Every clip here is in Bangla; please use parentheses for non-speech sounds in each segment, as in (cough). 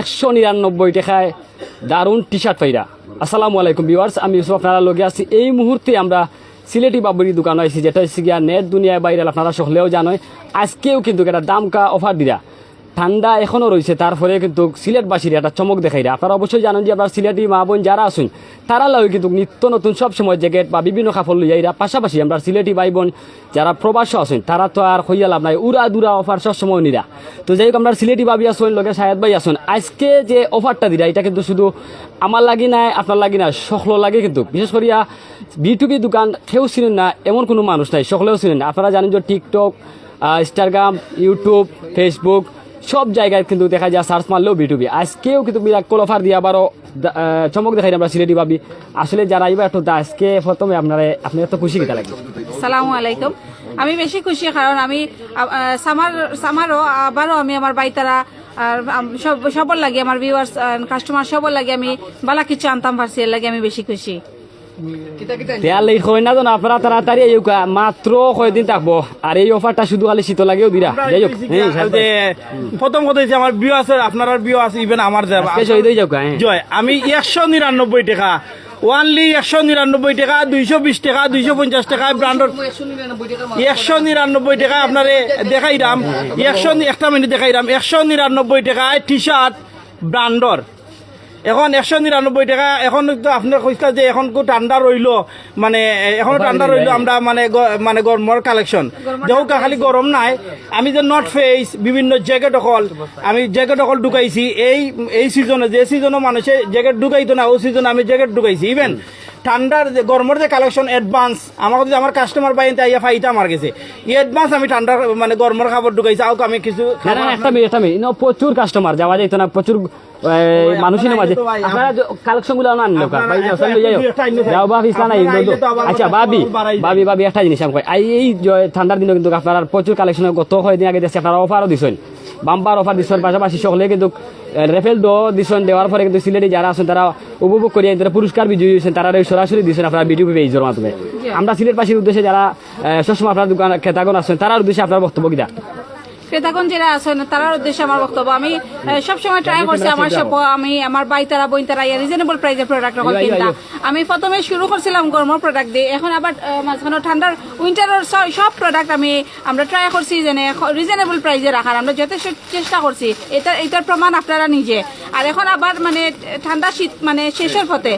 একশো নিরানব্বই টাকায় দারুণ টি শার্ট পাইরা। আসসালামু আলাইকুম বিওয়ার্স আমি ইউসুফ, আপনারা লগে আছি। এই মুহূর্তে আমরা সিলেটি বাবুরি দোকান আইছি, যেটা হচ্ছে গিয়া নেট দুনিয়ায় বাইরে আপনারা সকলেও জানোয় আজকেও কিন্তু একটা দামকা অফার দিরা। ঠান্ডা এখনও রয়েছে, তারপরে কিন্তু সিলেটবাসীর একটা চমক দেখাইরা আপনারা অবশ্যই জানেন যে আপনার সিলেটি মা বোন যারা আসুন তারা লাগে কিন্তু নিত্য নতুন সব সময় জ্যাকেট বা বিভিন্ন কাপড় লইয়া পাশাপাশি আমরা সিলেটি ভাই বোন যারা প্রবাস আসুন তারা তো আর হইয়া লাভ নাই উড়া দুরা অফার সব সময় নিরা। তো যাই হোক, আমরা সিলেটি ভাবি আসুন লগে সায়াদ ভাই আসুন আজকে যে অফারটা দিরা, এটা কিন্তু শুধু আমার লাগি নাই, আপনার লাগি না সকল লাগে কিন্তু। বিশেষ করিয়া বি টু বি দোকান কেউ চিনেন না, এমন কোনো মানুষ নাই, সকলেও চিনেন না। আপনারা জানেন যে টিকটক ইনস্টাগ্রাম, ইউটিউব, ফেসবুক সব জায়গায় কিন্তু দেখা যায় সার্চ মারলেও বিটুবি আজকেও কিন্তু বিরাকল অফার দিয়ে আবারও চমক দেখাই আমরা সিলেটি ভাবি আসলে যারা এবার একটু আজকে প্রথমে আপনারা আপনি এত খুশি কিতা লাগবে? সালামু আলাইকুম। আমি বেশি খুশি কারণ আমি সামার সামারও আবারও আমি আমার বাইতারা আর সব সবর লাগে, আমার ভিউয়ার্স কাস্টমার সবর লাগে আমি বালা কিছু আনতাম এর লাগে আমি বেশি খুশি। লেট হয় না জানো আপনারা তাড়াতাড়ি এই মাত্র কয়দিন থাকব। আর এই অফারটা শুধু খালি শীত লাগেও দিরা। যাই হোক হ্যাঁ, প্রথম কথা হচ্ছে আমার বিয়ে আছে আপনার বিয়ে আছে ইভেন আমার যে শহীদ হয়ে যাও হ্যাঁ। জয় আমি একশো নিরানব্বই টাকা ওয়ানলি একশো নিরানব্বই টাকা দুইশো বিশ টাকা দুইশো পঞ্চাশ টাকা ব্রান্ডর একশো নিরানব্বই টাকা আপনারে দেখাই দাম একশো নি- একটা মিনিট দেখাই দাম একশো নিরানব্বই টাকায় টি শার্ট ব্রান্ডর এখন একশো নিরানব্বই টাকা। এখন তো আপনার কইসলা যে এখন তো ঠান্ডা রইল। মানে এখনও ঠান্ডা রইল আমরা মানে গ- মানে গরমর কালেকশন দেখো খালি গরম নাই। আমি যে নট ফেস বিভিন্ন জ্যাকেট অকল আমি জ্যাকেট অকল ঢুকাইছি। এই এই সিজনে যে সিজনে মানুষে জ্যাকেট ঢুকাইতো না ওই সিজনে আমি জ্যাকেট ঢুকাইছি। ইভেন ঠান্ডার যে গরমের যে কালেকশন অ্যাডভান্স আমার কাছে আমার কাস্টমার বাইন আইয়া ফাইটা আমার গেছে এই অ্যাডভান্স আমি ঠান্ডার মানে গরমের খাবার ঢুকাইছি আও আমি কিছু একটা মিনিট একটা মিনিট। প্রচুর কাস্টমার যাওয়া যাইতো না প্রচুর মানুষের মাঝে আপনারা কালেকশনগুলো ভাই যাও, ইসলাম নাই আচ্ছা বাবি বাবি বাবি একটা জিনিস আমি এই ঠান্ডার দিনে কিন্তু আপনারা প্রচুর কালেকশন গত কয়েকদিন আগে দিচ্ছে আপনারা অফারও দিছেন। বাম্পার অফার দিচ্ছেন পাশাপাশি সকলে কিন্তু রেফেল দো দিচ্ছেন দেওয়ার পরে কিন্তু সিলেটে যারা আছেন তারা উপভোগ করিয়ে তারা পুরস্কার বিজয়ী হয়েছেন তারা সরাসরি দিচ্ছেন আপনারা ভিডিও পেজের মাধ্যমে আমরা সিলেটবাসীর উদ্দেশ্যে যারা সবসময় আপনার দোকান খেতাগন আছেন তার উদ্দেশ্যে আপনার বক্তব্য কিনা ক্রেতাগণ যারা আছেন তারার উদ্দেশ্যে আমার বক্তব্য আমি সবসময় ট্রাই করছি আমার সব আমি আমার বাইতারা বইতারা রিজনেবল প্রাইসের প্রোডাক্ট রাখল ইয়া, ইয়া, কিনতা ইয়া। আমি প্রথমে শুরু করছিলাম গরমের প্রোডাক্ট দিয়ে এখন আবার মাঝখানে ঠান্ডার উইন্টারের সব প্রোডাক্ট আমি আমরা ট্রাই করছি যেন রিজনেবল প্রাইসে রাখার। আমরা যথেষ্ট চেষ্টা করছি এটা এটার প্রমাণ আপনারা নিজে। আর এখন আবার মানে ঠান্ডা শীত মানে শেষের পথে।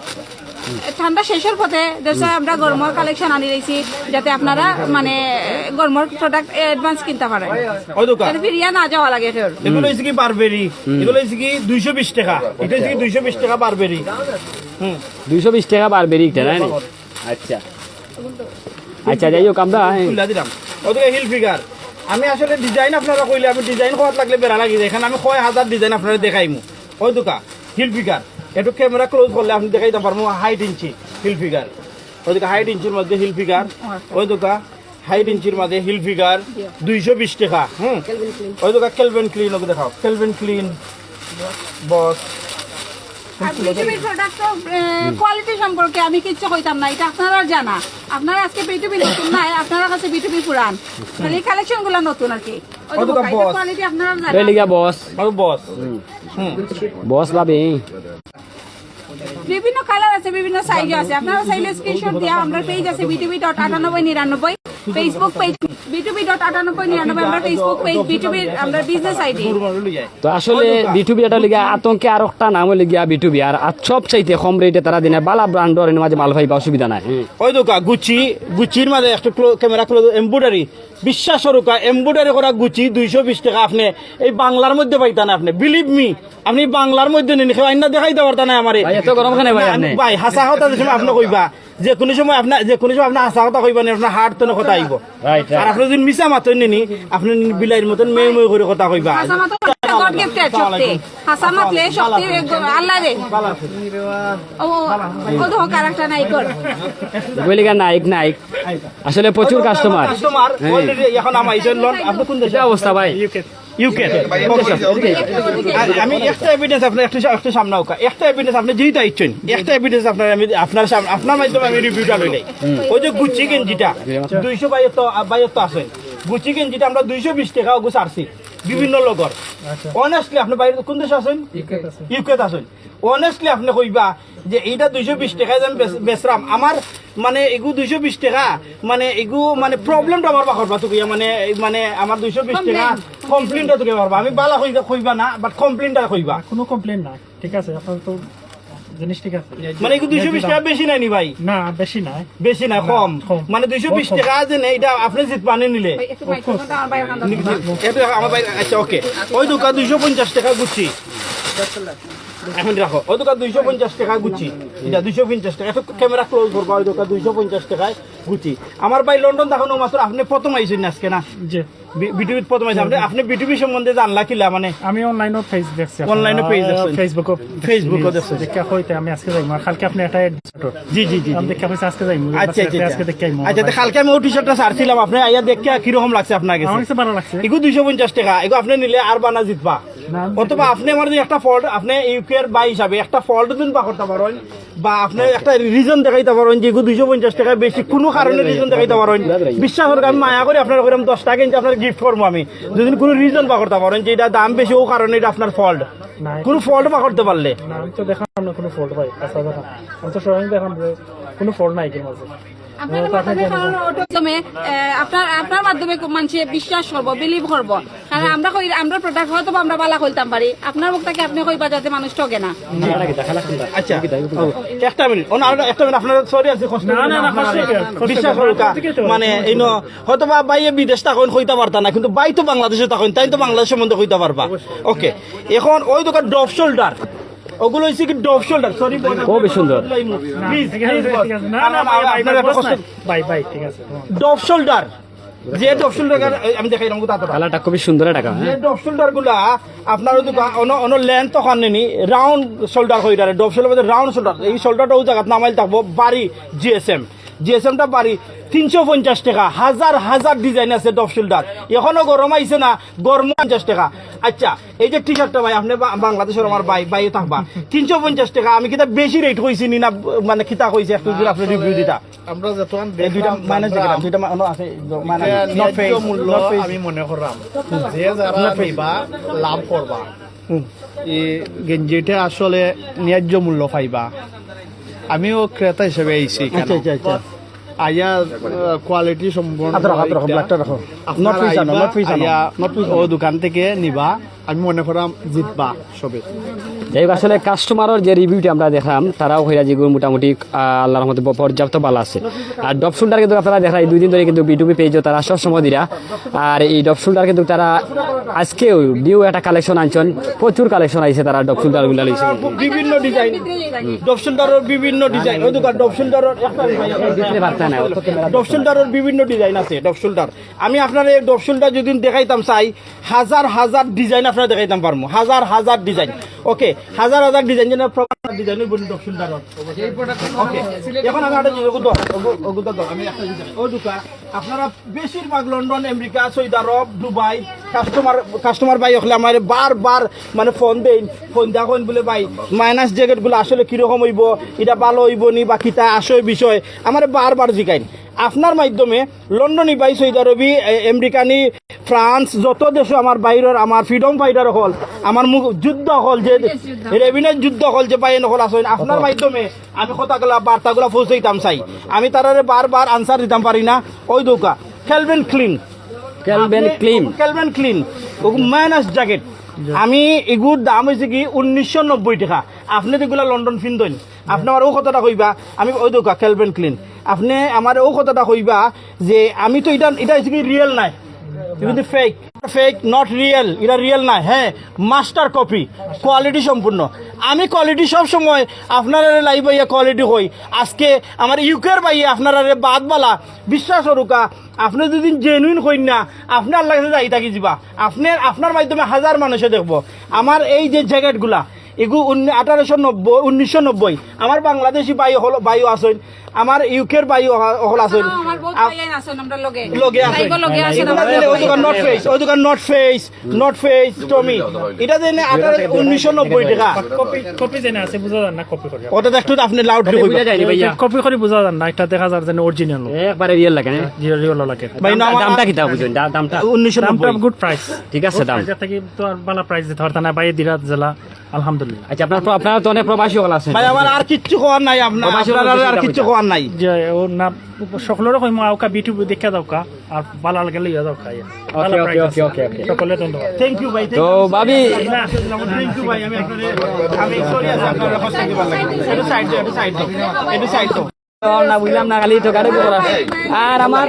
ঠান্ডা শেষের পথে দেশে আমরা গরমের কালেকশন আনি রয়েছি যাতে আপনারা মানে গরমের প্রোডাক্ট অ্যাডভান্স কিনতে পারেন। ফিরিয়া না যাওয়া লাগে এগুলো হচ্ছে কি বারবেরি এগুলো হচ্ছে কি দুইশো বিশ টাকা। এটা হচ্ছে কি দুইশো বিশ টাকা বারবেরি হুম। দুইশো বিশ টাকা বার বেরিয়ে না আচ্ছা। আচ্ছা যাই হোক আমরা দিলাম। ওদিকে হিল ফিগার আমি আসলে ডিজাইন আপনারা কইলে আমি ডিজাইন করার লাগলে বেড়া লাগি যায়। এখানে আমি কয় হাজার ডিজাইন আপনারা দেখাইমু। ওই দোকা হিল ফিগার একটু ক্যামেরা ক্লোজ করলে আপনি দেখাইতে পারব হাইট ইঞ্চি হিল ফিগার ওইদিকে হাইট ইঞ্চির মধ্যে হিল ফিগার ওই দোকা হাইট ইঞ্চির মধ্যে হিল ফিগার দুইশো বিশ টাকা হুম। ওই দোকা কেলভেন ক্লিন ওকে দেখাও কেলভেন ক্লিন বস বিটুবির প্রোডাক্ট কোয়ালিটি সম্পর্কে আমি কিচ্ছু কইতাম না এটা আপনারা জানা। আপনারা আজকে বিটুবি নতুন নাই আপনারা কাছে বিটুবি পুরান। খালি কালেকশনগুলো নতুন আর কি। কোয়ালিটি আপনারা জানা বস। বস? বস ভাবি বিভিন্ন কালার আছে বিভিন্ন সাইজ আছে। আপনারা চাইলে স্ক্রিনশট দিয়া আমরা পেজ আছে বিটুবি ডট আটানব্বই নিরানব্বই। ফেসবুক পেজ বিটুবি ডট আটানব্বই নিরানব্বই আমরা ফেসবুক পেজ বিটুবির আমরা বিজনেস আইডি তো আসলে বিটুবি এটা লিগা আতঙ্কে আর একটা নাম হলে গিয়া বিটুবি আর সব চাইতে কম রেটে তারা দিনে বালা ব্রান্ডর এর মাঝে মাল পাইবা অসুবিধা নাই। ওই দোকা গুচি গুচির মাঝে একটা ক্লো- ক্যামেরা এম্বুডারি বিশ্বাস রুকা এম্বুডারি করা গুচি দুইশো বিশ টাকা আপনি এই বাংলার মধ্যে পাইতা না আপনি। বিলিভ মি আপনি বাংলার মধ্যে নিন কেউ আইনা দেখাইতে পারতা না আমারে। ভাই এত গরম খানে ভাই না, আপনি? ভাই হাসা সময় আপনি কইবা যে কোনো সময় আপনার যে কোনো সময় আপনার হাসা কথা কইবা না আপনার হার্ট তো কথা আইব. আর আপনি যদি মিশা মাতন নিনি আপনি বিলাইয়ের মতন মেয়ে মেয়ে করে। কথা কইবা নাইক নাইক আসলে প্রচুর কাস্টমার কাস্টমার অলরেডি এখন আমার লন আপনি কোন দেশে অবস্থা ভাই? ইউকে আমি একটা এভিডেন্স আপনার একটা একটা সামনে হোক একটা এভিডেন্স আপনি যেহেতু ইচ্ছেন একটা এভিডেন্স আপনার আমি আপনার সামনে আপনার মাধ্যমে আমি রিভিউটা লই নাই। ওই যে গুচি গেঞ্জিটা দুইশো বাইয়ত্ত বাইয়ত্ত আছে। গুচি গেঞ্জিটা আমরা দুইশো বিশ টাকা ওগু সারছি বিভিন্ন লগর। অনেস্টলি আপনি বাইরে কোন দেশে আছেন। ইউকেত আছেন। অনেস্টলি আপনি কইবা যে এইটা দুইশো বিশ টাকায় আমি বেচরাম। আমার মানে এগু দুইশো বিশ টাকা মানে এগু মানে প্রবলেমটা আমার বাকর বাতু কইয়া মানে মানে আমার দুইশো বিশ টাকা কমপ্লেনটা তোকে পারবা আমি বালা কইবা কইবা না বাট কমপ্লেনটা কইবা। কোনো কমপ্লেন নাই। ঠিক আছে আপনার তো জিনিস ঠিক আছে। মানে এগু দুইশো বিশ টাকা বেশি নাই নি ভাই? না বেশি নাই। বেশি না কম। মানে দুইশো বিশ। টাকা যে নেই এটা আপনি জিত পানি নিলে। আমার বাইরে আমার ভাই আচ্ছা ওকে ওই দোকান দুইশো পঞ্চাশ টাকা গুচ্ছি এখন রাখো ওই দোকান দুইশো পঞ্চাশ টাকা গুছি এটা দুইশো পঞ্চাশ টাকা। ক্যামেরা ক্লোজ করব, ওই দোকান দুইশো পঞ্চাশ টাকায়। গুচ্ছি আমার ভাই লন্ডন দেখানো মাত্র আপনি প্রথম আইসেন আজকে না? বিটিভিত প্রথম আইসেন আপনি আপনি বিটিভি সম্বন্ধে জানলা কিলা মানে? আমি অনলাইনও পেজ দেখছি Online ও page দেখছেন? ফেসবুকও ফেসবুকও দেখছেন? দেখা হইতে আমি আজকে যাইম। আর কালকে আপনি একটা জি জি জি আমি দেখা হইছে আজকে যাইম। আচ্ছা আচ্ছা আজকে দেখে আইমু আচ্ছা তো কালকে আমি ও টি শার্টটা সারছিলাম আপনি আইয়া দেখে কীরকম লাগছে আপনার কাছে? আমার কাছে ভালো লাগছে। এগু দুইশো পঞ্চাশ টাকা। এগু আপনি নিলে আর বানা জিতবা। অথবা আপনি আমার যে একটা ফল্ট আপনি ইউকে এর বাই হিসাবে একটা ফল্ট দিন বা করতে পারেন বা আপনি একটা রিজন দেখাইতে পারেন যে এগু দুইশো পঞ্চাশ টাকা বেশি কোনো কারণে রিজন দেখাইতে পারেন বিশ্বাস হোক আমি মায়া করে আপনার দশ টাকা কিন্তু আপনার গিফট করব আমি। যদি কোনো রিজন বা করতে পারেন যে এটা দাম বেশি ও কারণে এটা আপনার ফল্ট কোনো ফল্ট বা করতে পারলে। আমি তো দেখাম না কোনো ফল্ট ভাই। আচ্ছা আমি তো সবাই দেখাম কোনো ফল্ট নাই কি মাঝে আপনার মাধ্যমে আপনার মানুষে বিশ্বাস করব বিলিভ করব। কারণ আমরা আমরা প্রোডাক্ট হয়তো আমরা বালা কইতাম পারি। আপনার মুখটাকে আপনি কইবা যাতে মানুষ ঠকে না। আচ্ছা একটা মিনিট। একটা মিনিট আপনার সরি আছে বিশ্বাস? করুক। মানে এই হয়তো বা বাইয়ে বিদেশ তখন কইতে পারতা না কিন্তু বাই তো বাংলাদেশে তখন তাই তো বাংলাদেশ সম্বন্ধে কইতে পারবা। ওকে এখন ওই দোকান ডব শোল্ডার ওগুলো হচ্ছে কি ডব শোল্ডার? সরি খুবই সুন্দর। প্লিজ ঠিক আছে ঠিক আছে। না না ভাই ভাই ঠিক আছে। Drop shoulder. যে ডব শোল্ডার আমি দেখাই রঙ তাতো কালারটা খুবই সুন্দর টাকা যে ডব শোল্ডারগুলা আপনার যদি দোকান অন অন লেন্থ তখন নেনি রাউন্ড শোল্ডার হয়ে দাঁড়ে ডব শোল্ডার মধ্যে রাউন্ড শোল্ডার। এই শোল্ডারটা ওই জায়গা নামাইল থাকব বাড়ি জিএসএম জিএসএমটা বাড়ি তিনশো পঞ্চাশ টাকা। হাজার হাজার ডিজাইন আছে ডব শোল্ডার এখনও গরম আইছে না গরম পঞ্চাশ টাকা। আচ্ছা এই যে টি শার্টটা ভাই আপনি বাংলাদেশের আমার ভাই ভাই থাকবা। তিনশো পঞ্চাশ টাকা আমি কিতা বেশি রেট হয়েছি নি না মানে কিতা হয়েছে একটু যদি আপনি রিভিউ দিতা? আমরা যতক্ষণ দুইটা আমরা দুইটা মানে আছে মানে মূল্য আমি মনে করলাম যে যারা নিবা লাভ করবা। গেঞ্জিটা আসলে ন্যায্য মূল্য পাইবা। আমিও ক্রেতা হিসেবে আইছি আচ্ছা আচ্ছা আচ্ছা। আয়া কোয়ালিটি সম্পূর্ণ face ও দোকান থেকে নিবা আমি মনে করাম জিতবা সবে। যাই আসলে কাস্টমারের যে রিভিউটি আমরা দেখলাম তারাও হইরা যেগুলো মোটামুটি আল্লাহর মধ্যে পর্যাপ্ত ভালো আছে। আর ডব শোল্ডার কিন্তু আপনারা দেখা দুই দিন ধরে কিন্তু বিটুবি পেজও তারা সবসময় দিরা। আর এই ডব শোল্ডার কিন্তু তারা আজকেও নিউ একটা কালেকশন আনছেন প্রচুর কালেকশন আইছে তারা ডব শোল্ডারগুলা লইছে। বিভিন্ন ডিজাইন ডপশনটারও বিভিন্ন ডিজাইন ওই দোকান না ডপশনটারও বিভিন্ন ডিজাইন আছে ডপশনটার আমি আপনার এই ডপশনটা যদি দেখাইতাম চাই হাজার হাজার ডিজাইন আপনারা দেখাইতাম পারব হাজার হাজার ডিজাইন ওকে হাজার হাজার ডিজাইন যেন প্রমাণ ডিজাইন বলি ডপশনটার ওকে এখন আমি একটা আমি একটা ওই দোকান আপনারা বেশিরভাগ London America Saudi Arab Dubai customer customer ভাই হলে আমার বারবার মানে ফোন দেন ফোন দেখুন বলে ভাই মাইনাস জ্যাকেটগুলো আসলে কীরকম হইব এটা ভালো হইব নি বা কিতা আসয় বিষয় আমার বারবার জিগাইন। আপনার মাধ্যমে লন্ডনী বাই সৌদি আরবি আমেরিকানি ফ্রান্স যত দেশে আমার বাইরের আমার ফ্রিডম ফাইটার হল আমার মুখ যুদ্ধ হল যে রেভিনেন্স যুদ্ধ হল। যে বাইরে হল আসেন আপনার মাধ্যমে আমি কথাগুলা বার্তাগুলা পৌঁছাইতাম চাই। আমি তারারে বারবার আনসার দিতাম পারি না। ওই দৌকা? Calvin Klein Calvin Klein Calvin Klein minus jacket আমি এগুর দাম হয়েছে কি উনিশশো নব্বই টাকা। আপনি তো এগুলা লন্ডন ফিনদইন আপনি আমার ও কথাটা কইবা আমি ওই দোকা? ক্যালভেন ক্লিন আপনি আমার ও কথাটা কইবা যে আমি তো এটা এটা হচ্ছে কি রিয়েল নাই। কিন্তু ফেক ফেক নট রিয়েল এটা রিয়েল না। হ্যাঁ মাস্টার কপি কোয়ালিটি সম্পূর্ণ। আমি কোয়ালিটি সব সময় আপনার লাইভ বাইয়া কোয়ালিটি হই। আজকে আমার ইউকের বাইয়ে আপনার বাদ বালা। বিশ্বাস হরুকা আপনি যদি জেনুইন হইন না আপনার লাগে যাই থাকি যাবা আপনার আপনার মাধ্যমে হাজার মানুষে দেখব। আমার এই যে জ্যাকেটগুলা এগুলো আঠারোশো নব্বই, উনিশশো নব্বই। আমার বাংলাদেশি বায়ু হল বায়ু আছেন। আমার ইউকের বায়ু হল আছেন আমার বহুত ভাইয়ান আছেন আমরা লগে। লগে আছে। লগে নট ফেস ওই দোকান North Face North Face Tommy এটা আঠারো উনিশশো নব্বই টাকা। কপি কপি যেন আছে বুঝা যান না কপি করে। ওটা একটু আপনি লাউড যায়নি ভাইয়া? কপি করে বুঝা যান না এটা দেখা যার যেন অরিজিনাল একবারে রিয়েল লাগে না? রিয়েল লাগে। ভাই না আমার- দামটা বুঝুন? দামটা? উনিশশো নব্বই। গুড প্রাইস ঠিক আছে দাম। থেকে তো আর ভালো প্রাইস দিতে পারতাম না বাইরে দিরাত জেলা আলহামদুলিল্লাহ। আচ্ছা আপনার আপনার তো অনেক প্রবাসী হল আছে ভাই আমার আর কিচ্ছু কোয়ার নাই আপনার আর- কিচ্ছু সেটা কোয়ার নাই। যে ও না সকলের কই মা ওকা বিটু দেখে দাও কা আর ভালো লাগে লইয়া দাও খাইয়া ওকে, ওকে, ওকে, ওকে। সকলে ধন্যবাদ থ্যাংক ইউ ভাই তো ভাবি থ্যাংক ইউ ভাই আমি আপনাদের আমি সরি আছে আপনার হসপিটাল ভালো লাগে একটু সাইড দাও একটু সাইড দাও একটু সাইড দাও। না বুঝলাম না খালি তো গাড়ি করা আর আমার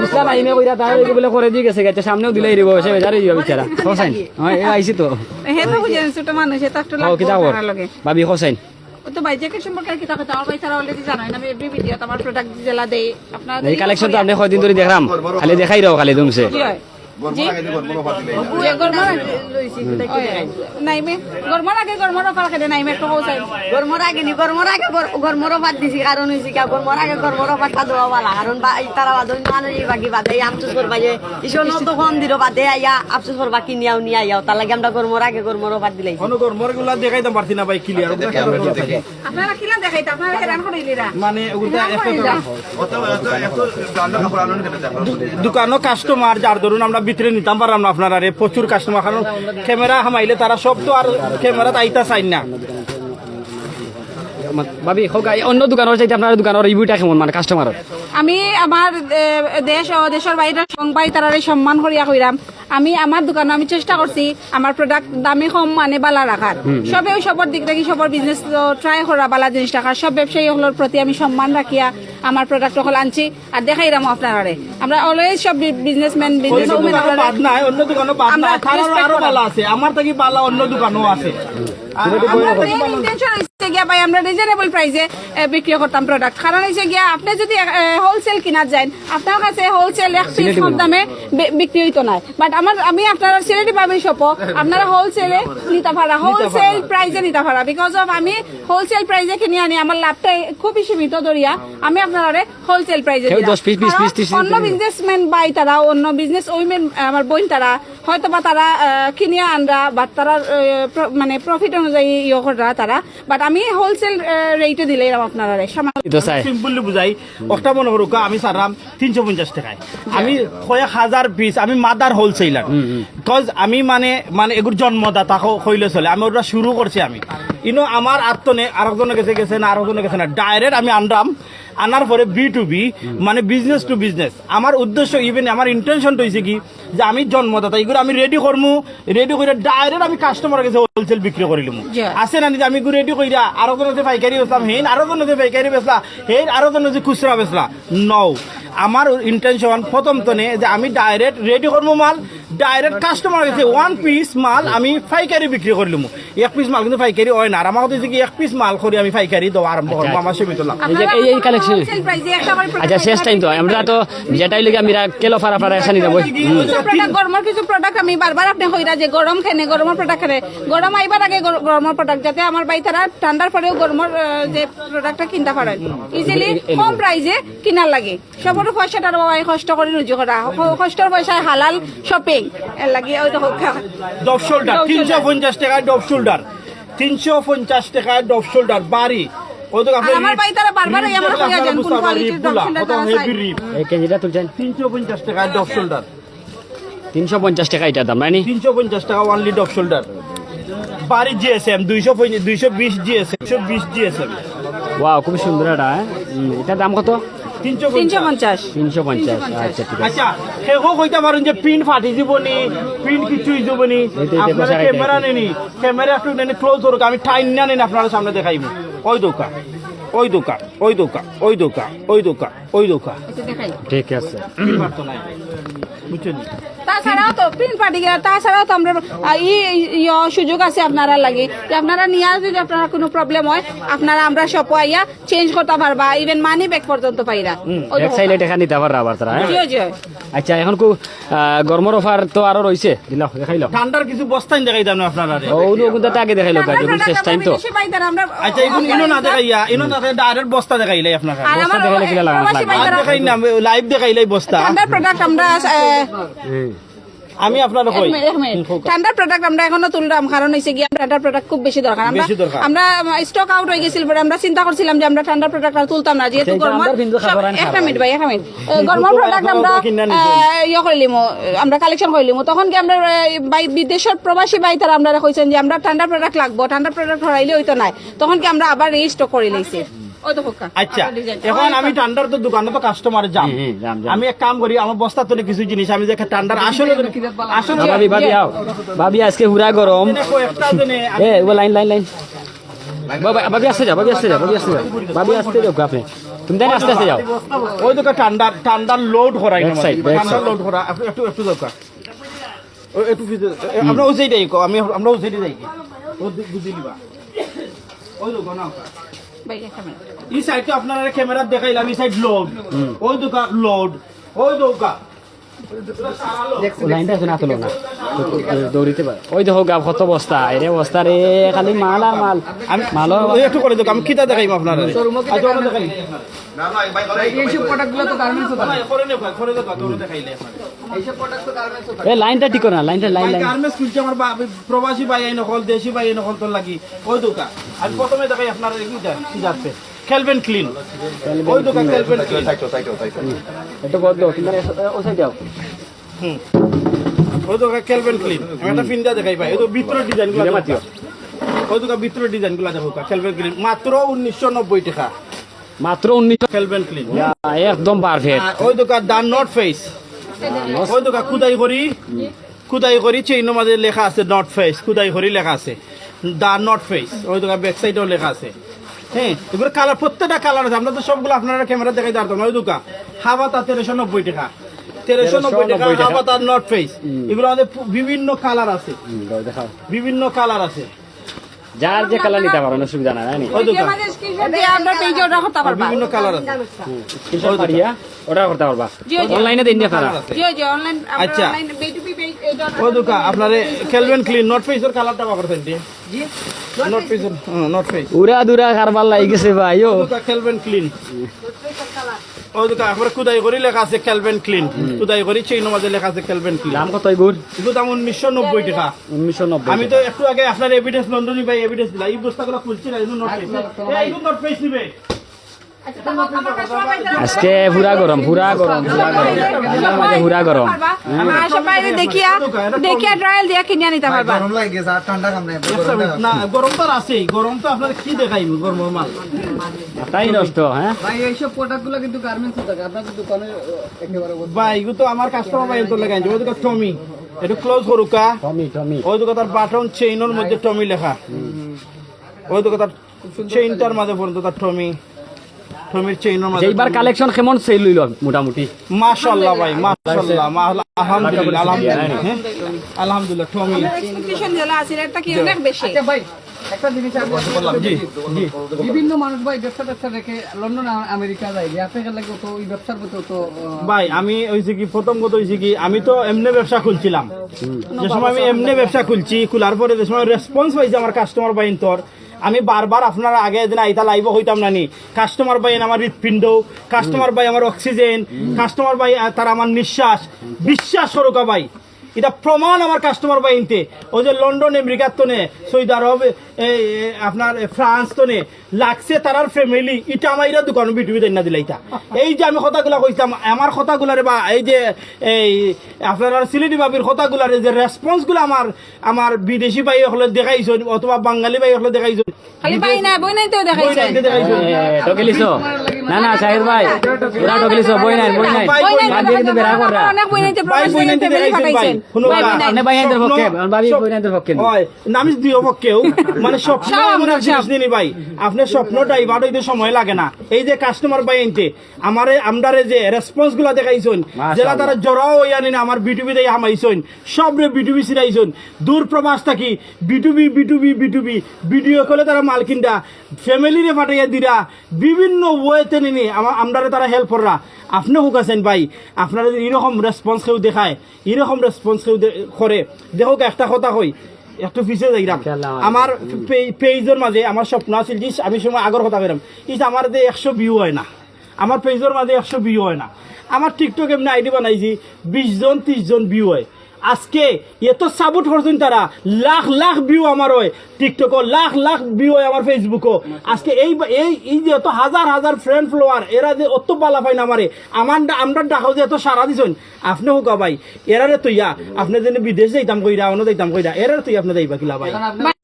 বুঝলাম আইনে কইরা তার এই বলে করে দিয়ে গেছে গেছে সামনেও দিলাই দিব সে বেজারে দিব বিচারা। হোসেন। হ্যাঁ আইছি তো। হে তো বুঝেন ছোট মানুষ এটা একটু ও লাগবে কিতা কর আপনার লগে। ভাবি হোসেন। ও তো ভাই জ্যাকেট সম্পর্কে আর কিতা কথা আমার ভাই তারা অলরেডি জানাই আমি এভরি ভিডিও আমার প্রোডাক্ট জেলা দেই। আপনার এই কালেকশন তো আপনি কয়দিন ধরে দেখলাম। খালি দেখাই রাও খালি কি হয় জি যে গরমার নাই আগে গরমার অফার খেলে নাই একটু হোসাই গরমর আগে নি গরমর আগে গরমর বাদ দিছি কারণ হইছে কি গরমর আগে গরমর বাদটা দেওয়া বালা কারণ তারা বাদ মানুষ বাকি বাদে এই আফসোস করবা যে ইসন তো কম দিল বাদে আইয়া আফসোস করবা কি নিয়াও নিয়ে আইয়াও তার লাগে আমরা গরমর আগে গরমর বাদ দিলাই অনুকর মরগুলা দেখাইতাম পারছি না ভাই ক্লিয়ার আপনারা কিলা দেখাইতে আপনারা হেরান করিলিরা মানে ওগুলা হেরান একটা করিলা কাস্টমার যার ধরুন আমরা ভিতরে নিতাম পারলাম না আপনারা রে প্রচুর কাস্টমার কারণ ক্যামেরা হামাইলে তারা সব তো আর ক্যামেরা আইতা চাই না। ভাবি হোক অন্য দোকানের চাইতে আপনার দোকানের রিভিউটা কেমন মানে কাস্টমারের আমি আমার দেশ ও দেশের বাইরে সংবাই তারারে সম্মান করিয়া কইরাম আমি আমার দোকানে আমি চেষ্টা করছি আমার প্রোডাক্ট দামি কম মানে বালা রাখার সবে সবর দিক থেকে সবর বিজনেস ট্রাই করা বালা জিনিস রাখার সব ব্যবসায়ী হলোর প্রতি আমি সম্মান রাখিয়া আমার প্রোডাক্ট সকল আনছি আর দেখাই দেখাইরাম আপনারারে। আমরা অলওয়েজ সব বিজনেসম্যান বিজনেস অন্য দোকানও আমরা নাই তারারও respect আরও ভালো আছে আমার থেকে ভালো অন্য দোকানও আছে। আমরা intention গিয়া ভাই আমরা রিজনেবল প্রাইসে বিক্রি করতাম প্রোডাক্ট কারণ হচ্ছে গিয়া আপনি যদি হোলসেল কিনা যায় আপনার কাছে হোলসেল এক পিস কম দামে বিক্রি হইতো না। বাট আমার আমি আপনারা সিলেটি পাবেন শপ আপনারা হোলসেলে নিতে পারা হোলসেল প্রাইসে নিতে পারা বিকজ অফ আমি হোলসেল প্রাইসে কিনে আনি আমার লাভটা খুবই সীমিত ধরিয়া আমি আপনারা হোলসেল প্রাইসে কেউ 10 piece, 20 piece, 30 অন্য বিজনেসম্যান বাই তারা অন্য বিজনেস উইমেন আমার বোন তারা হয়তো বা তারা কিনিয়া আনরা বা তারা মানে প্রফিট অনুযায়ী ইয়ে করা তারা। বাট আমি হোলসেল রেটে দিলে এরকম আপনারা এটা চাই সিম্পলি বুঝাই একটা মনে করুক আমি সারাম তিনশো পঞ্চাশ টাকায়। আমি কয়েক হাজার পিস আমি মাদার হোলসেলার বিকজ আমি মানে মানে এগুর জন্মদাতা হইলে চলে। আমি ওটা শুরু করছি আমি। ইনো আমার আত্মনে আরেকজনে গেছে গেছে না আরেকজনে গেছে না ডাইরেক্ট আমি আনলাম আনার পরে বি টু বি মানে বিজনেস টু বিজনেস আমার উদ্দেশ্য ইভেন আমার ইন্টেনশন হয়েছে কি যে আমি জন্মদাতা এগুলো আমি রেডি করমু রেডি করে ডাইরেক্ট আমি কাস্টমার কাছে হোলসেল বিক্রি করিলাম. আছে না আমি রেডি কইরা আরও জন আছে পাইকারি বেচলাম হেন আরও জন আছে পাইকারি বেচলা হেন আরও জন আছে খুচরা বেচলা। নও আমার ইন্টেনশন প্রথম তনে যে আমি ডাইরেক্ট রেডি করব মাল ডাইরেক্ট কাস্টমার কাছে ওয়ান পিস মাল আমি পাইকারি বিক্রি করলাম এক পিস মাল কিন্তু পাইকারি হয় না। আর আমার হচ্ছে কি এক পিস মাল করে আমি পাইকারি দেওয়া আরম্ভ করব আমার সীমিত লাভ। যে এই কালেকশন একটা করে product আচ্ছা শেষ টাইম তো। আমরা তো যেটাই লিগে আমরা কেলো ফার আপনারা এসে নিতে বই। কিছু প্রোডাক্ট গরমের কিছু প্রোডাক্ট আমি বারবার আপনি হইরা যে গরম খেনে গরমের প্রোডাক্ট খেনে। গরম আইবার আগে গরমের প্রোডাক্ট যাতে আমার বাই তারা ঠান্ডার পরেও গরমের যে প্রোডাক্টটা কিনতে পারেন ইজিলি কম প্রাইসে কিনার লাগে। সবর পয়সাটার বাবাই কষ্ট করে রুজু করা। কষ্টের পয়সায় হালাল শপিং এর লাগে ওই তো ডব শোল্ডার তিনশো। পঞ্চাশ টাকায় ডব শোল্ডার তিনশো পঞ্চাশ টাকায় ডব শোল্ডার বাড়ি। আমার ভাই তারা বারবার আমার হইয়া যান, কোন quality র তারা চায়। এই কেজিটা তুলছেন? তিনশো পঞ্চাশ টাকায় ডব শোল্ডার তিনশো পঞ্চাশ টাকা এটা দাম মানে তিনশো পঞ্চাশ টাকা ওয়ানলি ডব শোল্ডার বাড়ি জিএসএম দুইশো দুইশো বিশ জিএসএম একশো বিশ জিএসএম ওয়াও খুব সুন্দর এটা হ্যাঁ? হুম, এটার দাম কত? তিনশো তিনশো পঞ্চাশ তিনশো পঞ্চাশ। আচ্ছা ঠিক আছে। আচ্ছা সেও কইতে পারেন যে পিন ফাটি দিব নি পিন কিছু যাব নি আপনারা ক্যামেরা। নেনি ক্যামেরা একটু নেনি ক্লোজ করুক আমি টাইম না নেন আপনারা সামনে দেখাইব। ওই দোকান ওই দোকান ওই দোকান ওই দোকান ওই দোকান ওই দোকান ঠিক আছে। বুঝছেন? তাছাড়াও তো প্রিন্ট পার্টি তাছাড়াও তো আমরা ই ইয় সুযোগ আছে আপনারা লাগে। যে আপনারা নিয়ে যদি আপনারা কোনো প্রবলেম হয় আপনারা আমরা সব আইয়া চেঞ্জ করতে পারবা ইভেন মানি ব্যাগ পর্যন্ত পাইরা। এক সাইডে দেখা নিতে পাররা আবার তারা হ্যাঁ? আচ্ছা এখন কো গরমের অফার তো আরও রয়েছে দিলাও দেখাইলো ঠান্ডার কিছু বস্তাই দেখাই দাম আপনারা ও কিন্তু আগে দেখাইলো কাজ শেষ টাইম তো। আচ্ছা এগুলো ইনো না দেখাইয়া ইনো না ডাইরেক্ট বস্তা দেখাইলে আপনারা। আমার দেখাইলে কিলা লাগা- প্রবাসী আর দেখাই না লাইভ দেখাইলে বস্তা। ঠান্ডার প্রোডাক্ট আমরা আমি আপনারা এক কই এক। ঠান্ডার প্রোডাক্ট আমরা এখনও তুললাম কারণ হয়েছে কি ঠান্ডার প্রোডাক্ট খুব বেশি দরকার। আমরা আমরা স্টক আউট হয়ে গেছিল but আমরা চিন্তা করছিলাম যে আমরা ঠান্ডার প্রোডাক্ট আর তুলতাম না যেহেতু আনি একটা মিনিট ভাই একটা মিনিট। (laughs) গরমের প্রোডাক্ট আমরা ইয়ে করিলিম আমরা কালেকশন করিলিম তখন কি আমরা বাই বিদেশের প্রবাসী বাই তারা আমরা কইছেন যে আমরা ঠান্ডার প্রোডাক্ট লাগবো ঠান্ডার প্রোডাক্ট হরাইলে হইতো নাই। তখন কি আমরা আবার রিস্টক করে লইছি আচ্ছা এখন আমি ঠান্ডার তো দোকানে তো কাস্টমার যাম। আমি এক কাম করি আমার বস্তা তো কিছু জিনিস আমি দেখে ঠান্ডার আসলে আসলে ভাবি ভাবি আও। ভাবি আজকে হুরা গরম। এ লাইন লাইন লাইন। বাবা ভাবি আসতে যাও ভাবি আসতে যাও ভাবি আসতে যাও। ভাবি আসতে যাও আপনি। তুমি তাই আস্তে আস্তে যাও। ওই দোকান ঠান্ডার ঠান্ডার load Back side, back load করা একটু একটু একটু দরকার একটু আমরা ওই আমি আমরা ওই যাই নিবা ওই দোকান এই সাইডটা আপনারা ক্যামেরা দেখাইলাম এই সাইড লোড ওই দোকান লোড ওই দোকান। লাইনটা শুনে আসলো না দৌড়িতে পারে ওই দেখো গা কত বস্তা এরে বস্তা রে খালি মাল আর মাল আমি মাল একটু করে দোকান আমি কিতা দেখাইম আপনারা আচ্ছা আমরা দেখাই এইসব প্রোডাক্টগুলো তো গার্মেন্টস না, করে নেও, করে দেখাও, করে দেখাইলে এইসব প্রোডাক্ট তো গার্মেন্টস এ লাইনটা ঠিক করো না লাইনটা লাইন লাইন গার্মেন্টস খুলছে আমার প্রবাসী ভাই নকল দেশি ভাই নকল তোর লাগি ওই দোকান আমি প্রথমে দেখাই আপনার কি কি যাচ্ছে খেলবেন ক্লিন ওই দোকান খেলবেন ক্লিন একটু বদ দাও তুমি ও সাইড যাও। ওই দোকান খেলবেন ক্লিন আমি একটা ফিন্দা দেখাই ভাই। ওই তো ভিতরের ডিজাইনগুলো মাতিও। ওই দোকান ভিতরের ডিজাইনগুলো দেখো খেলবেন ক্লিন মাত্র উনিশশো নব্বই টাকা। মাত্র উনিশ খেলবেন ক্লিন একদম পারফেক্ট ওই দোকান দান নট ফেস ওই দোকান খুদাই করি খুদাই করি চেইনের মাঝে লেখা আছে নট ফেস খুদাই করি লেখা আছে। দা নট ফেস ওই দোকান ব্যাক সাইডেও লেখা আছে। হ্যাঁ এগুলো কালার প্রত্যেকটা কালার আছে। আমরা তো সবগুলো আপনারা ক্যামেরা দেখাই না ওই দোকান হাওয়া তা তেরোশো নব্বই টাকা। তেরোশো নব্বই টাকা 1390 টাকা। হাওয়া তার নট ফেস এগুলো আমাদের বিভিন্ন কালার আছে। বিভিন্ন কালার আছে। যার যে কালার নিতে পারো অসুবিধা নাই জানি ওই দোকান আমাদের স্ক্রিনশট দিয়ে আমরা পেজে অর্ডার করতে পারবা। বিভিন্ন কালার আছে। স্ক্রিনশট মারিয়া অর্ডার করতে পারবা। অনলাইনে দিন দিয়ে জিও অনলাইন আচ্ছা। অনলাইন B2B পেজ আপনার খেলবেন ক্লিন নট ফেসের কালারটা নট ফেসের নট ফেস উড়া দুরা কারবার লাগি গেছে ভাই ও। খেলবেন ক্লিন কুদাই করি লেখা আছে খেলবেন ক্লিন কুদাই করি মাঝে লেখা আছে খেলবেন ক্লিন দাম কত দাম টাকা। আমি তো একটু আগে আপনার এভিডেন্স লন্ডনী ভাই এভিডেন্স দিলাম এই বস্তাগুলো খুলছি না নট ফেস এইগুলো নট ফেস নিবে। আজকে পুরা গরম পুরা গরম পুরা গরম। মাঝে পুরা গরম। দেখিয়া দেখিয়া ট্রায়াল দিয়া কিনে নিতে পারবা গরম লাগে আর ঠান্ডা কামড়ে না গরম তো আছেই। গরম তো আপনার কি দেখাইব গরমের মাল? তাই নষ্ট হ্যাঁ? ভাই এইসব প্রোডাক্টগুলো কিন্তু গার্মেন্টস থাকে আপনাদের দোকানে একেবারে ভাই এগুলো তো আমার কাস্টমার ভাই তো লাগাইছে ওই দোকান টমি একটু ক্লোজ করুকা টমি টমি। ওই দোকান তার বাটন চেইনের মধ্যে টমি লেখা। ওই দোকান তার চেইনটার মাঝে পর্যন্ত তার টমি টমির চেইনের মাঝে এইবার কালেকশন কেমন সেল লইল মোটামুটি? মাশাআল্লাহ ভাই মাশাআল্লাহ আলহামদুলিল্লাহ আলহামদুলিল্লাহ। হ্যাঁ? আলহামদুলিল্লাহ টমি। আছে এটা কি অনেক বেশি? আচ্ছা ভাই একটা জিনিস আমি বিভিন্ন মানুষ ভাই ব্যবসা ট্যাবসা রেখে লন্ডন আমেরিকা যায় লাগে তো ওই ব্যবসার প্রতি তো ভাই আমি হয়েছে কি প্রথম কথা হয়েছে কি আমি তো এমনি ব্যবসা খুলছিলাম। যে সময় আমি এমনি ব্যবসা খুলছি খোলার পরে যে সময় রেসপন্স পাইছে আমার কাস্টমার বাইন তোর আমি বারবার আপনারা আগে দিন আইতা লাইভ হইতাম নানি কাস্টমার বাইন আমার হৃৎপিণ্ড কাস্টমার বাই আমার অক্সিজেন কাস্টমার বাই তার আমার নিঃশ্বাস। বিশ্বাস সরকা ভাই এটা প্রমাণ আমার কাস্টমার বাইনতে ওই যে লন্ডন আমেরিকার তো নে সৌদি আরব আপনার ফ্রান্স তো নে। লাগছে তারার ফ্যামিলি এটা আমার এটা দোকান বিটুবি দেন না দিলাইতা। (laughs) এই যে আমি কথাগুলা কইতাম আমার কথাগুলারে বা এই যে এই আপনার সিলেটি বাবির কথাগুলারে যে রেসপন্সগুলো আমার আমার বিদেশি ভাই হলে দেখাইছেন অথবা বাঙালি ভাই হলে দেখাইছেন। খালি পাই না বই নাই তো দেখাইছে দেখাইছেন। তো গেলিছ আমার লাগে না না শাহির ভাই ওরা ঢকলিছ বই নাই বই নাই। বই নাই, কিন্তু করা অনেক বই নাইতে ভাই প্রবাস বই বই নাইতে নাইতে ফ্যামিলি দেখাইছেন মানে স্বপ্ন। জিনিস ভাই। আপনার সময় লাগে না। এই যে কাস্টমার বাই আনতে আমারে আমদারে যে রেসপন্সগুলা দেখাইছেন তারা জড়াও হই আনি না আমার বিটুবি দিয়ে হামাইছেন সব রে বিটুবি সিরাইছেন। দূর প্রবাস থাকি বিটুবি বিটুবি বিটুবি ভিডিও কলে তারা মালকিনটা ফ্যামিলিরে পাঠাইয়া দিরা বিভিন্ন ওয়েতে নিনি আমদারে তারা হেল্প কররা। আপনি হোক আছেন ভাই আপনারা এরকম রেসপন্স কেউ দেখায় এরকম রেসপন্স কেউ দে- করে। দেখো একটা কথা কই একটু পিছিয়ে যাইলাম আমার। পেজের মাঝে আমার স্বপ্ন আছিল যে আমি সময় আগর কথা কইলাম ইস আমার যে একশো ভিউ হয় না। আমার পেজের মাঝে একশো ভিউ হয় না। আমার টিকটক এমনি আইডি বানাইছি বিশ জন ত্রিশ জন ভিউ হয়। আজকে এত সাপোর্ট করছেন তারা। লাখ লাখ ভিউ আমার হয় টিকটকও লাখ লাখ ভিউ হয় আমার ফেসবুকও আজকে এই এই যে এত হাজার হাজার ফ্রেন্ড ফলোয়ার এরা যে অত বালা পাই না আমারে। আমার আমরা ডাকাও যে এত সারা দিছেন। আপনি হোক ভাই, এরারে তৈয়া আপনি যেন বিদেশ যাইতাম কইরা, অন্য যাইতাম কইরা, এরারে তুই আপনি যাইবা কিলা ভাই।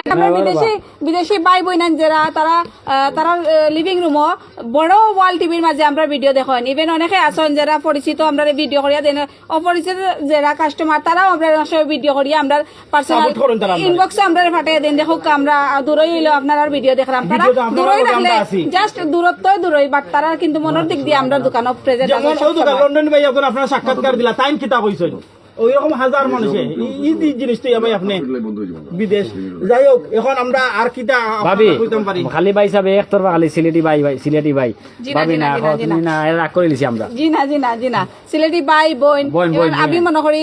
আমরা বিদেশি বিদেশি ভাই যারা তারা তারা লিভিং রুমও বড় ওয়াল টিভির মাঝে আমরা ভিডিও দেখেন। ইভেন অনেকে আছেন যারা পরিচিত আমরা ভিডিও করিয়া দেন। অপরিচিত যারা কাস্টমার তারাও আমরা সঙ্গে ভিডিও করিয়া আমরা পার্সোনাল। ইনবক্সে আমরা ফাটিয়ে দেন। দেখো আমরা দূরই হইল আপনার ভিডিও দেখলাম। তারা দূরই রাখলে। জাস্ট দূরত্ব দূরই বাট তারা কিন্তু মনের দিক দিয়ে আমরা দোকানও প্রেজেন্ট দোকান লন্ডন ভাই এখন আপনার সাক্ষাৎকার দিলা টাইম কিতা কইছেন ওই রকম হাজার মানুষে। এই- এই যে জিনিসটাই ভাই আপনি বিদেশ যাই হোক এখন আমরা আর কিতা ভাবি খালি ভাই সাহেব একতরফা খালি সিলেটি ভাই ভাই সিলেটি ভাই। ভাবি না তুমি না এর রাগ করে লিছি আমরা। জি না জি না জি না সিলেটি ভাই বোন আমি মনে করি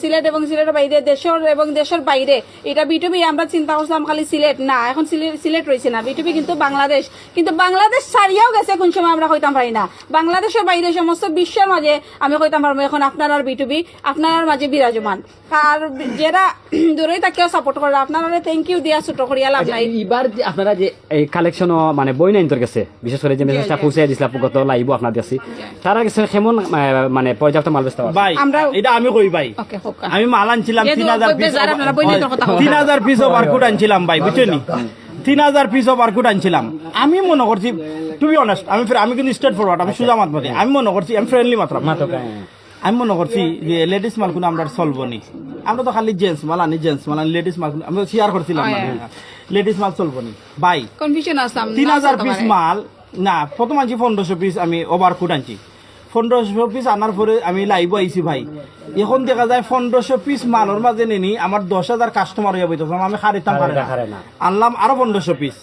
সিলেট এবং সিলেটের বাইরে দেশের এবং দেশের বাইরে এটা বিটুবি আমরা চিন্তা করছিলাম খালি সিলেট। না এখন সিলেট সিলেট রয়েছে না। বিটুবি কিন্তু বাংলাদেশ। কিন্তু বাংলাদেশ ছাড়িয়েও গেছে কোন সময় আমরা কইতাম পারি না। বাংলাদেশের বাইরে সমস্ত বিশ্বের মাঝে আমি কইতাম পারব এখন আপনার আর বিটুবি আপনার মাঝে বিরাজমান। আর যারা দূরেই তাকেও সাপোর্ট করে আপনারা থ্যাংক ইউ দিয়া ছোট করিয়া লাভ নাই। এবার যে আপনারা যে এই কালেকশন মানে বই নাই তোর কাছে বিশেষ করে যে মেসেজটা পৌঁছে দিছিল গত লাইভ আপনার কাছে তারা কাছে কেমন মানে পর্যাপ্ত মাল বেচতে ভাই আমরা- এটা আমি কই ভাই? আমি মাল আনছিলাম যেহেতু তিন হাজার ওই পিস বেজার আপনারা বইনের কথা বলেন। তিন হাজার পিস ওভারকুট আনছিলাম ভাই বুঝছেন তিন হাজার পিস ওভারকুট আনছিলাম। আমি মনে করছি টু বি অনেস্ট আমি আমি কিন্তু স্টেট ফরওয়ার্ড আমি সুজা মাত মধ্যে আমি মনে করছি আমি ফ্রেন্ডলি মাত্রা আমি মনে করছি যে লেডিস মাল কোনো আমরা চলবো নি। আমরা তো খালি জেন্টস মাল আনি জেন্টস মাল আনি লেডিস মাল আমরা শেয়ার করছিলাম লেডিস মাল চলবো নি। বাই কনফিউশন আসলাম তিন হাজার পিস মাল না প্রথম আনছি পনেরোশো পিস আমি ওভার ওভারকুট আনছি। পনেরোশো পিস আনার পরে আমি লাইভ আইছি ভাই। এখন দেখা যায় পনেরোশো পিস মালের মাঝে নিনি আমার দশ হাজার কাস্টমার হয়ে বইতে আমি খারিতাম পারে না। আনলাম আরও পনেরোশো পিস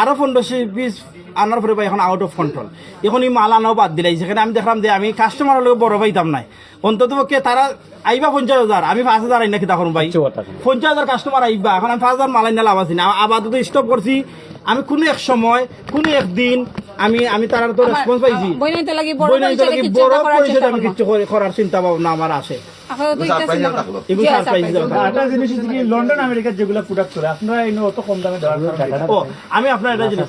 আরও পনেরোশো পিস আনার পরে ভাই এখন আউট অফ কন্ট্রোল এখন এই মাল আনাও বাদ দিলাই সেখানে আমি দেখলাম যে আমি কাস্টমার হলে বড় পাইতাম নাই। অন্তত পক্ষে তারা আইবা পঞ্চাশ হাজার আমি পাঁচ হাজার আইনা কিতা করুন ভাই। পঞ্চাশ হাজার কাস্টমার আইবা এখন আমি পাঁচ হাজার মাল আইনা লাভ আছি না। আপাতত স্টপ করছি আমি কোনো এক সময় কোনো একদিন আমি আমি তার তো রেসপন্স পাইছি। বই লাগি বড় নাই তো লাগি বড় চেষ্টা আমি কিছু করে- করার চিন্তা ভাবনা আমার আছে। লন্ডন আমেরিকার যেগুলো প্রোডাক্ট চলে আপনারা অত কম দামে আমি আপনার এটা জিনিস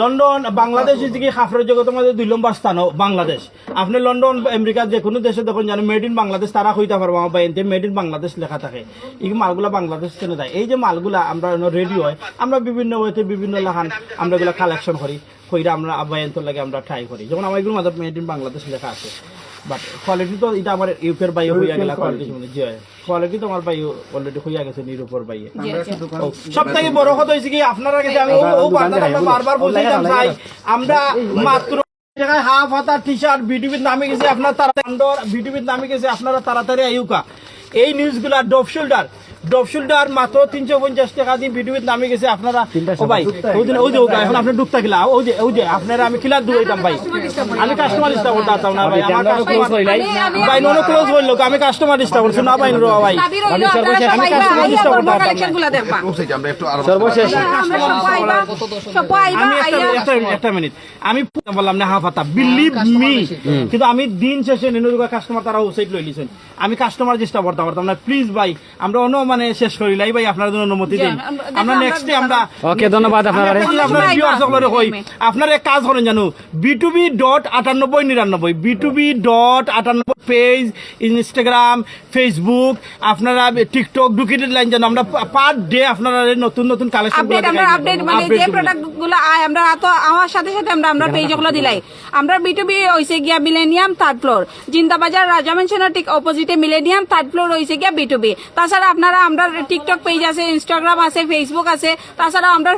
লন্ডন বাংলাদেশ হচ্ছে কি জগতের মধ্যে দুই নম্বর স্থান বাংলাদেশ আপনি লন্ডন আমেরিকা যে কোনো দেশে দেখুন জানেন মেড ইন বাংলাদেশ তারা হইতে পারব আমার মেড ইন বাংলাদেশ লেখা থাকে। এই মালগুলা বাংলাদেশ কেন যায় এই যে মালগুলা আমরা রেডি হয় আমরা বিভিন্ন ওয়েতে বিভিন্ন লেখান আমরা এগুলো কালেকশন করি কইরা আমরা বাইন্তর লাগে আমরা ট্রাই করি। যেমন আমার এগুলো মাঝে মেড ইন বাংলাদেশ লেখা আছে। বাট কোয়ালিটি তো এটা আমার ইউকের বাইয়ে হইয়া গেল কোয়ালিটি জি কোয়ালিটি তো আমার বাইয়ে অলরেডি হইয়া গেছে নিরুপর বাইয়ে। সব থেকে বড় কথা হইছে কি আপনারা কাছে আমি ও- ও বার্তাটা আমরা বারবার বলছিলাম ভাই আমরা মাত্র জায়গায় হাফ হাতা টি শার্ট বিটিভির নামে গেছে আপনার তাড়াতাড়ি বিটিভির নামে গেছে আপনারা তাড়াতাড়ি আইউকা এই নিউজগুলা ডব শোল্ডার ডব শোল্ডার মাত্র তিনশো পঞ্চাশ টাকা দিয়ে বিটিভির নামে গেছে। আপনারা ও ভাই ওই দিন ওই যে এখন আপনি ডুবতা গেলা ওই যে ওই যে আপনারা আমি খিলা দুইতাম ভাই। আমি কাস্টমার ইস্তা করতে চাও না ভাই আমার কাস্টমার ভাই নোনো ক্লোজ হইল আমি কাস্টমার ইস্তা করছি না ভাই ভাই। সর্বশেষ কাস্টমার করতে সর্বশেষ। একটা একটা মিনিট আমি বললাম না হাফ হাতা। বিলিভ মি কিন্তু আমি দিন শেষে কাস্টমার তারা ওসাইট লই লিছেন আমি কাস্টমার চেষ্টা করতে পারতাম না। প্লিজ ভাই আমরা অন্য মানে শেষ করি লাই ভাই আপনার জন্য অনুমতি দিন। আমরা- নেক্সট ডে আমরা- ওকে ধন্যবাদ আপনারা। আপনার আমরা viewers সকলরে কই। আপনার এক কাজ করেন জানো বি টু বি ডট আটানব্বই নিরানব্বই বি টু বি ডট আটানব্বই পেজ ইনস্টাগ্রাম ফেসবুক আপনারা টিকটক ডুকিটেড লাইন জানো আমরা পার ডে আপনারা নতুন নতুন কালেকশন আপডেট আমরা আপডেট মানে যে প্রোডাক্টগুলো আয় আমরা তো আমার সাথে সাথে আমরা আমরা পেজগুলো দিলাই। আমরা বিটুবি হইছে গিয়া মিলেনিয়াম থার্ড ফ্লোর জিন্দাবাজার রাজা মেনশনের ঠিক অপোজিটে মিলেনিয়াম থার্ড ফ্লোর হইছে গিয়া বিটুবি তাছাড়া আপনারা আমরা টিকটক পেজ আছে ইনস্টাগ্রাম আছে ফেসবুক আছে তাছাড়া আমরা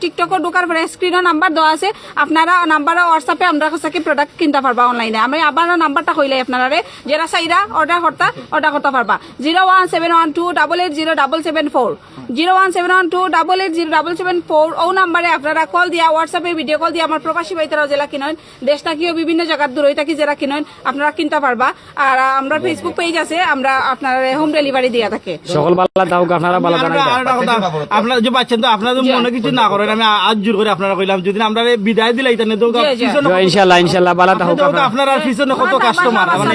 টিকটক ঢোকার পরে স্ক্রিনও নাম্বার দেওয়া আছে। আপনারা নাম্বার হোয়াটসঅ্যাপে আমরা কাছে প্রোডাক্ট কিনতে পারবা অনলাইনে আমি আবার নাম্বারটা কইলে আপনারা যারা চাইরা অর্ডার করতা অর্ডার করতে পারবা। Zero one seven one two double eight zero double seven four zero one seven one two double eight zero double seven four ও নাম্বারে আপনারা কল দিয়া হোয়াটসঅ্যাপে ভিডিও কল দিয়ে আমার প্রবাসী বাইতারাও জেলা কিনেন দেশ থাকিও বিভিন্ন জায়গার দূরই থাকি যারা কিনেন আপনারা কিনতে পারবা। আর আমরা ফেসবুক পেজ আছে আমরা আপনার হোম ডেলিভারি দিয়া থাকে। সকল বালা থাকুক আপনারা বালা আপনারা যে বাচ্চান তো আপনারা মনে কিছু না করেন আমি আজ জোর করে আপনারা কইলাম যদি আমরা বিদায় দিলাই তাহলে বালা দাও আপনারা। পিছনে কত কাস্টমার মানে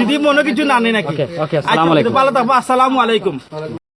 যদি মনে কিছু না নেই নাকি? ওকে, ওকে, আসসালামু আলাইকুম। আচ্ছা, আসসালামু আলাইকুম।